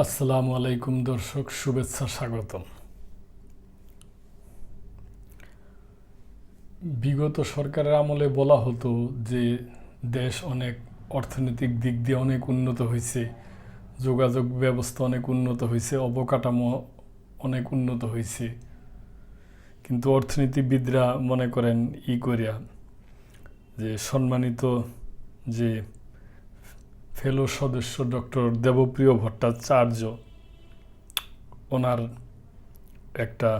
আসসালামু আলাইকুম দর্শক, শুভেচ্ছা স্বাগতম। বিগত সরকারের আমলে বলা হতো যে দেশ অনেক অর্থনৈতিক দিক দিয়ে অনেক উন্নত হয়েছে, যোগাযোগ ব্যবস্থা অনেক উন্নত হয়েছে, অবকাঠামো অনেক উন্নত হয়েছে। কিন্তু অর্থনীতিবিদরা মনে করেন ই করিয়া যে সম্মানিত যে ফেলো সদস্য ডক্টর দেবপ্রিয় ভট্টাচার্য। ওনার একটা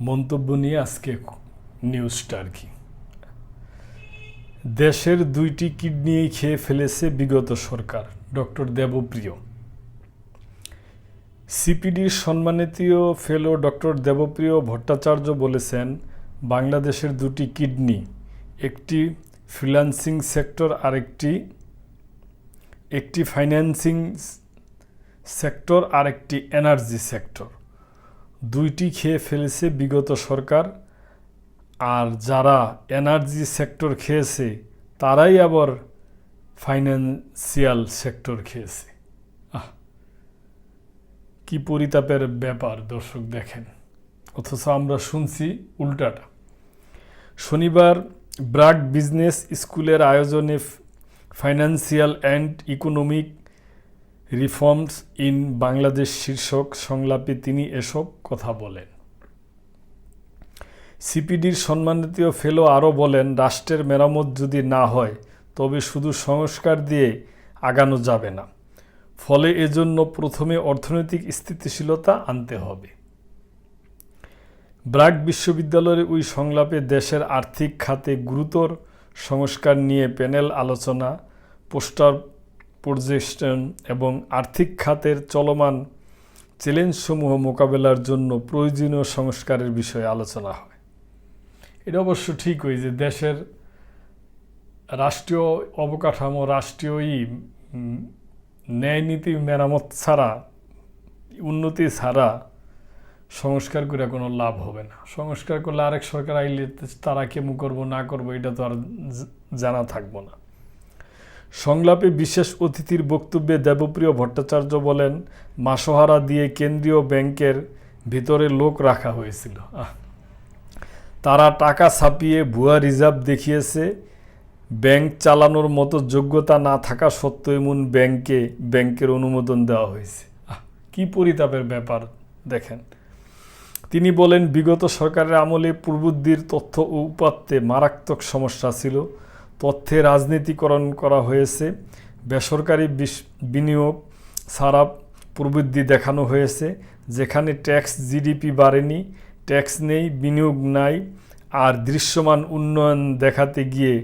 মন্তব্য নিয়ে আজকে নিউজটা আর কি। দেশের দুইটি কিডনিই খেয়ে ফেলেছে বিগত সরকার, ডক্টর দেবপ্রিয়। সিপিডির সম্মানিতীয় ফেলো ডক্টর দেবপ্রিয় ভট্টাচার্য বলেছেন, বাংলাদেশের দুটি কিডনি, একটি ফ্রিল্যান্সিং সেক্টর আরেকটি, একটি ফাইন্যান্সিং সেক্টর আর একটি এনার্জি সেক্টর। দুইটি খেয়ে ফেলেছে বিগত সরকার। আর যারা এনার্জি সেক্টর খেয়েছে, তারাই আবার ফাইন্যান্সিয়াল সেক্টর খেয়েছে। আহ, কি পরিতাপের ব্যাপার দর্শক দেখেন। অথচ আমরা শুনছি উল্টাটা। শনিবার ব্রাক বিজনেস স্কুলের আয়োজনে financial and economic reforms in Bangladesh শীর্ষক সংলাপে তিনি এসব কথা বলেন। সিপিডির সম্মানিত ফেলো আরও বলেন, রাষ্ট্রের মেরামত যদি না হয়, তবে শুধু সংস্কার দিয়ে আগানো যাবে না। ফলে এজন্য প্রথমে অর্থনৈতিক স্থিতিশীলতা আনতে হবে। ব্রাক বিশ্ববিদ্যালয়ের ওই সংলাপে দেশের আর্থিক খাতে গুরুতর সংস্কার নিয়ে প্যানেল আলোচনা, পোস্টার প্রজেকশন এবং আর্থিক খাতের চলমান চ্যালেঞ্জসমূহ মোকাবেলার জন্য প্রয়োজনীয় সংস্কারের বিষয়ে আলোচনা হয়। এটা অবশ্য ঠিকই যে দেশের রাষ্ট্রীয় অবকাঠামো রাষ্ট্রীয়ই ন্যায় নীতি মেরামত ছাড়া, উন্নতি ছাড়া সংস্কার করে কোনো লাভ হবে না। সংস্কার করলে আরেক সরকার আইলে তারা কেমন করব, না করব, এটা তো আর জানা থাকব না। সংলাপে বিশেষ অতিথির বক্তব্যে দেবপ্রিয় ভট্টাচার্য বলেন, মাসহারা দিয়ে কেন্দ্রীয় ব্যাংকের ভিতরে লোক রাখা হয়েছিল। তারা টাকা ছাপিয়ে ভুয়া রিজার্ভ দেখিয়েছে। ব্যাংক চালানোর মতো যোগ্যতা না থাকা সত্ত্বেও এমন ব্যাংকে, ব্যাংকের অনুমোদন দেওয়া হয়েছে। কি পরিতাপের ব্যাপার, দেখেন। তিনি বলেন, বিগত সরকারের আমলে পূর্বুদ্দির তথ্য ও উপাত্তে মারাত্মক সমস্যা ছিল। তথ্যে রাজনীতিকরণ করা হয়েছে, বেসরকারি বিনিয়োগ ছাড়া প্রবৃদ্ধি দেখানো হয়েছে, যেখানে ট্যাক্স জিডিপি বাড়েনি, ট্যাক্স নেই, বিনিয়োগ নাই, আর দৃশ্যমান উন্নয়ন দেখাতে গিয়ে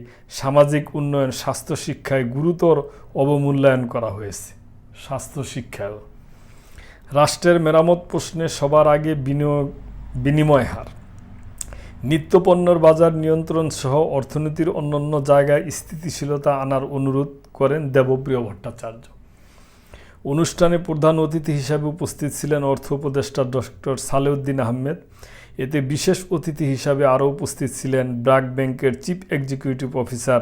সামাজিক উন্নয়ন, স্বাস্থ্য শিক্ষায় গুরুতর অবমূল্যায়ন করা হয়েছে। স্বাস্থ্য শিক্ষায়ও রাষ্ট্রের মেরামত প্রশ্নে সবার আগে বিনিয়োগ, বিনিময় হার। নিত্যপণ্যর বাজার নিয়ন্ত্রণ সহ অর্থনীতির অন্যান্য জায়গায় স্থিতিশীলতা আনার অনুরোধ করেন দেবপ্রিয় ভট্টাচার্য। অনুষ্ঠানে প্রধান অতিথি হিসাবে উপস্থিত ছিলেন অর্থ উপদেষ্টা ডক্টর সালেউদ্দিন আহমেদ। এতে বিশেষ অতিথি হিসাবে আরও উপস্থিত ছিলেন ব্রাক ব্যাংকের chief executive officer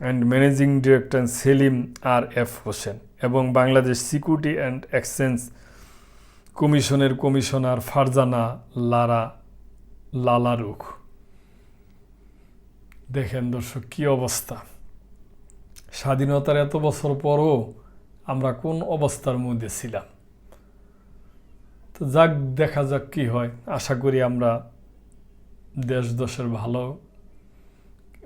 and managing director Selim R F Hossain এবং বাংলাদেশ সিকিউরিটি অ্যান্ড এক্সচেঞ্জ কমিশনের কমিশনার ফারজানা লারা লালারুখ। দেখেন দর্শক, কি অবস্থা? স্বাধীনতার এত বছর পরও আমরা কোন অবস্থার মধ্যে ছিলাম? তো যাক, দেখা যাক কি হয়। আশা করি আমরা দেশ দশের ভালো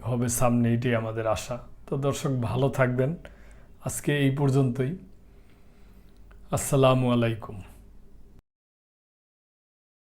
হবে সামনে, এটাই আমাদের আশা। তো দর্শক, ভালো থাকবেন। আজকে এই পর্যন্তই। আসসালামু আলাইকুম।